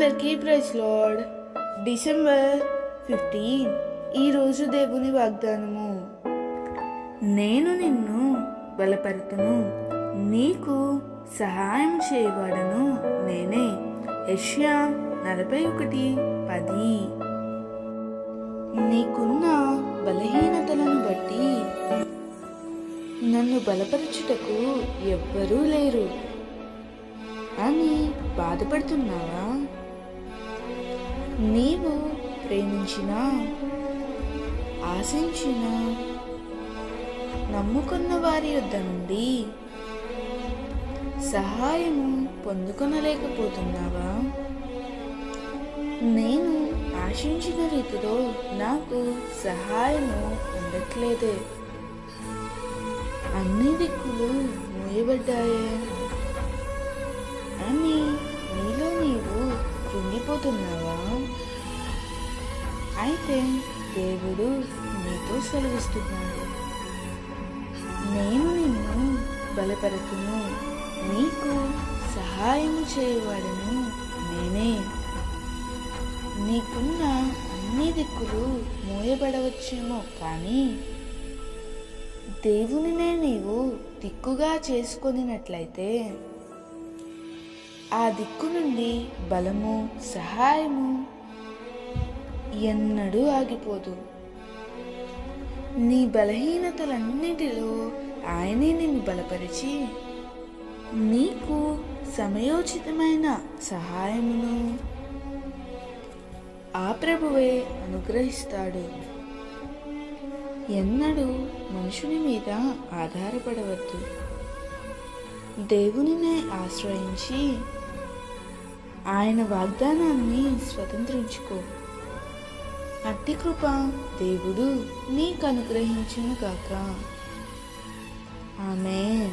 అందరికీ praise lord December fifteen ఈరోజు దేవుని వాగ్దానము. నేను నిన్ను బలపరుతును. నీకు సహాయం చేయవాడను నేనే. యష్యా నలభై ఒకటి పది. నీకున్న బలహీనతలను బట్టి నన్ను బలపరచుటకు ఎవ్వరూ లేరు. అని బాధపడుతున్నావా? నీవు ప్రేమించిన ఆశించిన నమ్ముకున్న వారి యొద్ద నుండి సహాయము పొందుకొనలేకపోతున్నావా? నేను ఆశించిన రీతిలో నాకు సహాయము ఉండట్లేదే. అన్ని దిక్కులు మూయబడ్డాయే. కృంగిపోతున్నావా అయితే దేవుడు నీతో సెలవిస్తున్నాడు. నేను నిన్ను బలపరుతును నీకు సహాయం చేయవాడను నేనే. నీకున్న అన్ని దిక్కులు మూయబడవచ్చేమో కానీ దేవునినే నీవు దిక్కుగా చేసుకొనినట్లయితే ఆ దిక్కు నుండి బలము సహాయము ఎన్నడూ ఆగిపోదు. నీ బలహీనతలన్నిటిలో ఆయనే నిన్ను బలపరిచి నీకు సమయోచితమైన సహాయమును ఆ ప్రభువే అనుగ్రహిస్తాడు. ఎన్నడూ మనుషుని మీద ఆధారపడవద్దు. దేవునినే ఆశ్రయించి ఆయన వాగ్దానాన్ని స్వతంత్రించుకో. అట్టి కృప దేవుడు నీకు అనుగ్రహించును గాక. ఆమె